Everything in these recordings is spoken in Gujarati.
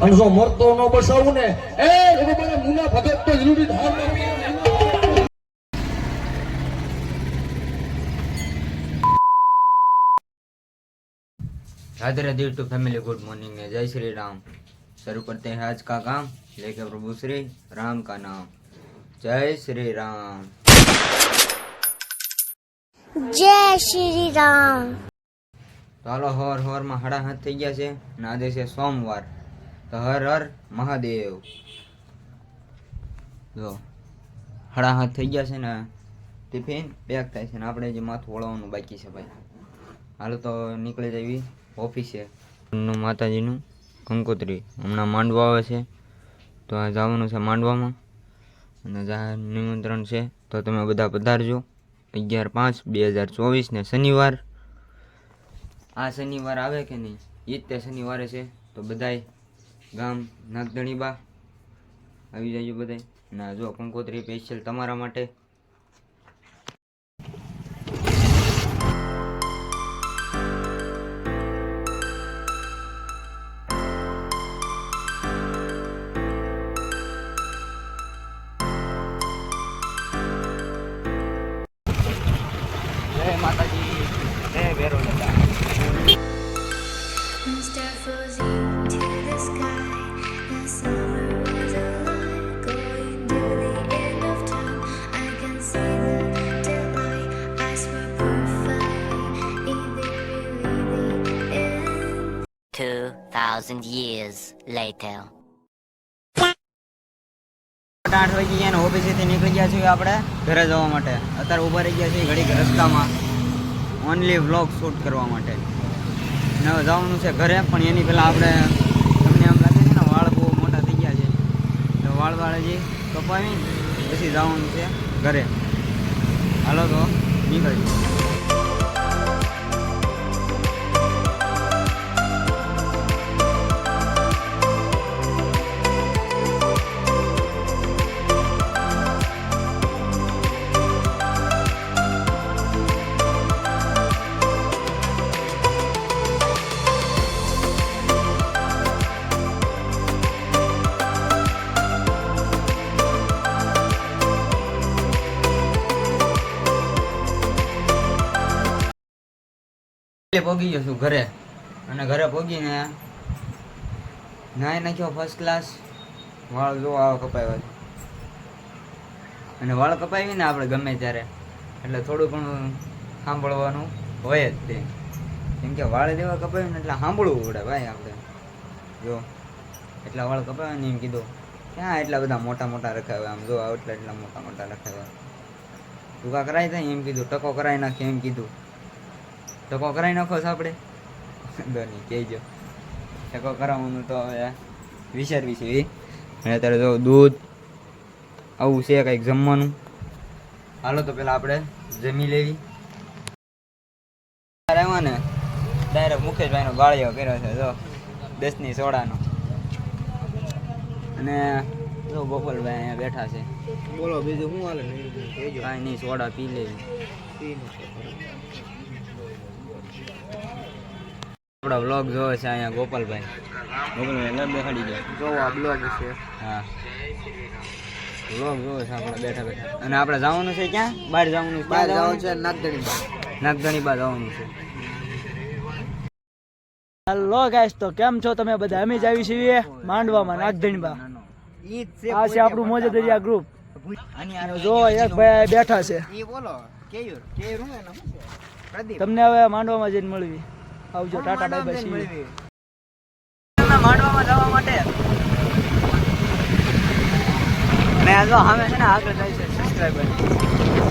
અને જો મરતો ન બસાવું ને એ લોકો મને મુના ભગત તો જરૂરી ધાર લાગી. Radhe Radhe to family good morning है जय श्री राम शुरू करते हैं आज का काम लेके प्रभु श्री राम का नाम जय श्री राम જય શ્રી રામ તો હાલો હર હર માં સાડા હાથ થઈ ગયા છે અને આજે છે સોમવાર તો હર હર મહાદેવ. જો હળા હાથ થઈ ગયા છે ને, ટિફિન પેક થાય છે ને, આપણે જે માથું વળવાનું બાકી છે ભાઈ. હાલ તો નીકળી જવી ઓફિસે. માતાજીનું કંકોત્રી. હમણાં માંડવા આવે છે. તો આ જવાનું છે માંડવામાં. અને જાહેર નિમંત્રણ છે. તો તમે બધા પધારજો. અગિયાર પાંચ બે હજાર ચોવીસને શનિવાર. આ શનિવાર આવે કે નહીં? એ જ તે શનિવારે છે. તો બધાય ગામ નાગધણીબા. આવી જાય બધાય. ના જો કંકોત્રી સ્પેશિયલ તમારા માટે 2,000 years later. આઠ વાગી ગયા ને ઓફિસેથી નીકળી ગયા છીએ આપણે ઘરે જવા માટે. અત્યારે ઊભા રહી ગયા છીએ ઘડીક રસ્તામાં ઓનલી વ્લોગ શૂટ કરવા માટે. ને જવાનું છે ઘરે પણ એની પહેલાં આપણે તમને એમ લાગે છે ને વાળ બહુ મોટા થઈ ગયા છે. તો વાળ વાળ હજી કપાવી પછી જવાનું છે ઘરે. હાલો તો નીકળીએ પહોંચી ગયો છું ઘરે. અને ઘરે પહોંચીને નાહી નાખ્યો ફર્સ્ટ ક્લાસ વાળ જો આવો કપાવ્યા છે. અને વાળ કપાવી ને આપણે ગમે ત્યારે. એટલે થોડું ઘણું સાંભળવાનું હોય જ તે. કેમ કે વાળ જેવા કપાવ્યું એટલે સાંભળવું પડે ભાઈ આપણે. જો, એટલા વાળ કપાવ્યા ને એમ કીધું. ક્યાં એટલા બધા મોટા મોટા રખાવ્યા? આમ જો આ એટલા એટલા મોટા મોટા રખાવ્યા. ટૂંકા કરાવી થાય એમ કીધું, ટકો કરાવી નાખે એમ કીધું. ટકો કરાવી નાખો છો આપણે? ધોની કહેજો. ધક્કો કરાવવાનું તો હવે વિચારવી છે એ અને અત્યારે જો દૂધ આવું છે કંઈક જમવાનું. હાલો તો પેલા આપણે જમી લેવી. આવ્યા ને? ડાયરેક્ટ મુકેશભાઈનો ગાળિયો કર્યો છે જો. દસની સોડાનો. અને જો ગોપાલભાઈ અહીંયા બેઠા છે. બોલો બીજું શું હાલે? નહીં કાંઈ નહીં સોડા પી લેવી. આપણા બ્લોગ જોવે છે અહીંયા ગોપાલભાઈ. ગોપાલભાઈ એટલે દેખાડી જાય જોવો આ બ્લોગ છે. હા. બ્લોગ જોવે છે આપણે બેઠા બેઠા. અને આપણે જવાનું છે ક્યાં? બહાર જવાનું છે બહાર જવાનું છે નાગધણી નાગધણી બહાર જવાનું છે. હેલો ગાઈસ તો કેમ છો તમે બધા? અમે જ આવી છીએ માંડવામાં નાગધણીબા આ છે આપણું મોજે દરિયા ગ્રુપ જો એક ભાઈ બેઠા છે. ઈ બોલો કેયુર? કેયુર હું એનું શું છે? પ્રદીપ. તમને હવે માંડવામાં જઈને મળવી. આવજો ટાટા બાય બાય સી માંડવામાં જવા માટે અને આજે જો સામે છે ને આગળ જાય છે સબસ્ક્રાઈબર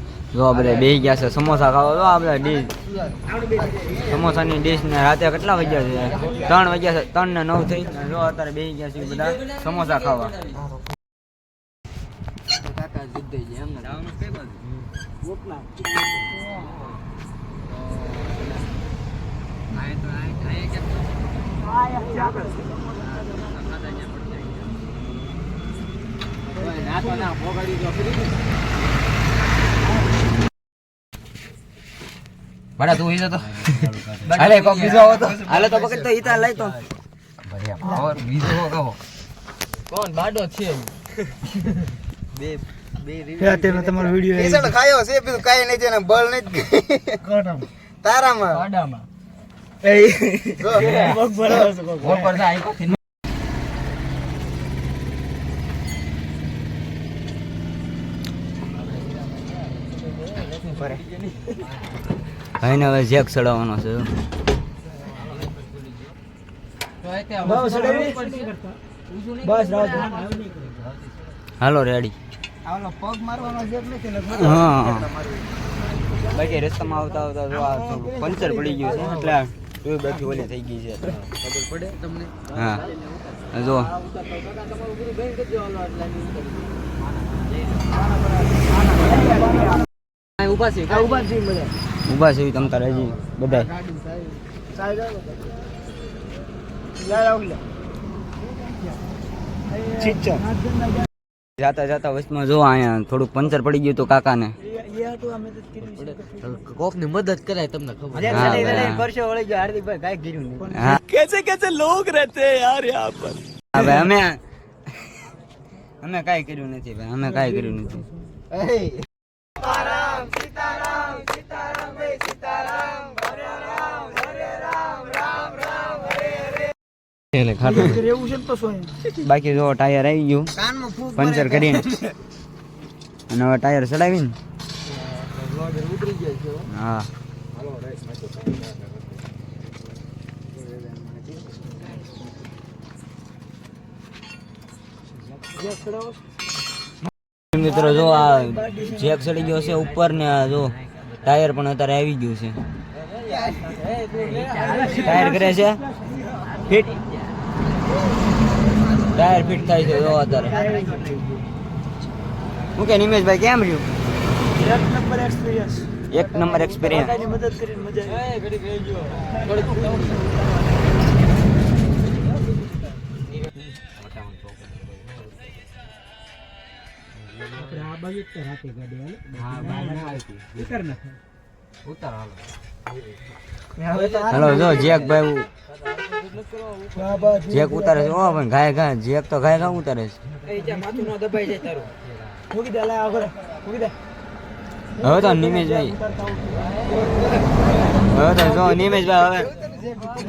જો આપણે બે ગયા છે. સમોસા ખાવા. જો આપણે ડીશ. સમોસાની ડીશ ને રાતે કેટલા વાગ્યા છે? ત્રણ વાગ્યા છે. ત્રણ ને નવ થઈ જો અત્યારે બે ગયા છે બધા સમોસા ખાવા. બડા તું ઈજો તો હાલે કોક બીજો આવો તો હાલે તો પકડ તો ઈતા લઈ તો ઓર બીજો કહો અત્યારે તમારો વીડિયો ખાયો છે બીજું કાંઈ નહીં છે ને બળ નહીં તારામાં ઓર પર જા આઈ કો ભાઈને હવે જેક ચડાવવાનો છે. હાલો રેડી. પગ મારવાનો છે નથી ને હા બાકી રસ્તામાં આવતા આવતા જો આ પંચર પડી ગયું છે એટલે ઓલી થઈ ગઈ છે. ખબર પડે તમને? હા. જો. ઊભા છે બધા. ઊભા છે તમ તારે હજી બધા. જાતા જાતા વચમાં જો અહીંયા થોડુંક પંચર પડી ગયું તો કાકાને. ને. કોકની મદદ કરાય તમને ખબર કેસે કેસે લોગ રહેતે યાર યહાં પર? હવે અમે અમે કાંઈ કર્યું નથી ભાઈ અમે કાંઈ કર્યું નથી. રહેવું છે ને તો શું બાકી જો ટાયર આવી ગયું પંચર કરીને અને હવે ટાયર ચડાવીને હા મિત્રો જો આ જેક ચડી ગયો છે ઉપર ને આ જો ટાયર પણ અત્યારે આવી ગયું છે ટાયર કરે છે ફિટ ટાયર ફિટ થાય છે જો અત્યારે હું કે નિમેશભાઈ કેમ રહ્યું? એક નંબર એક્સપિરિયન્સ એક નંબર એક્સપિરિયન્સ કાકાની મદદ કરીને મજા આવી. હાલો. જો જેક ભાઈ વાહ, વાહ, જેક ઉતારે છે ઓ પણ ઘાય ગાય જેક તો ઘાય ગાય ઉતારે છે. હવે તો નિમેશભાઈ. હવે તો જો નિમેશભાઈ હવે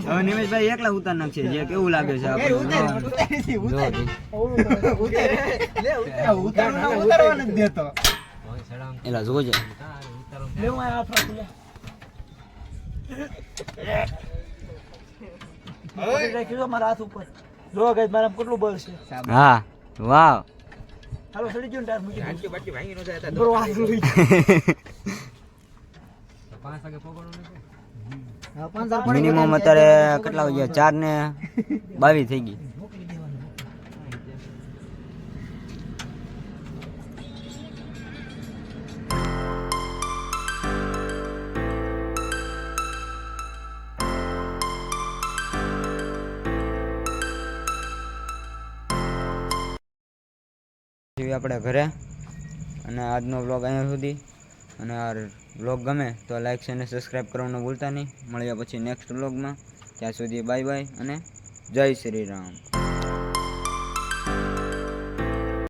હવે નિમેશભાઈ એકલા ઉતાર નાખશે જે કેવું લાગે છે આપણે એલા જોજે. પકડી રાખ્યું મારા હાથ ઉપર. જો guys, મારામાં કેટલું બળ છે. હા વાવ. હાલો સડી ગયું ટાયર મૂકી. બરો હાથ મિનિમમ અત્યારે કેટલા વાગ્યા? ચાર ને બાવીસ થઈ ગઈ. છીએ આપણે ઘરે. અને આજનો વ્લોગ અહીંયા સુધી. અને આ વ્લોગ ગમે તો લાઈક અને સબસ્ક્રાઈબ કરવાનું ભૂલતા નહીં. મળ્યા પછી નેક્સ્ટ વ્લોગમાં ત્યાં સુધી બાય બાય અને જય શ્રી રામ.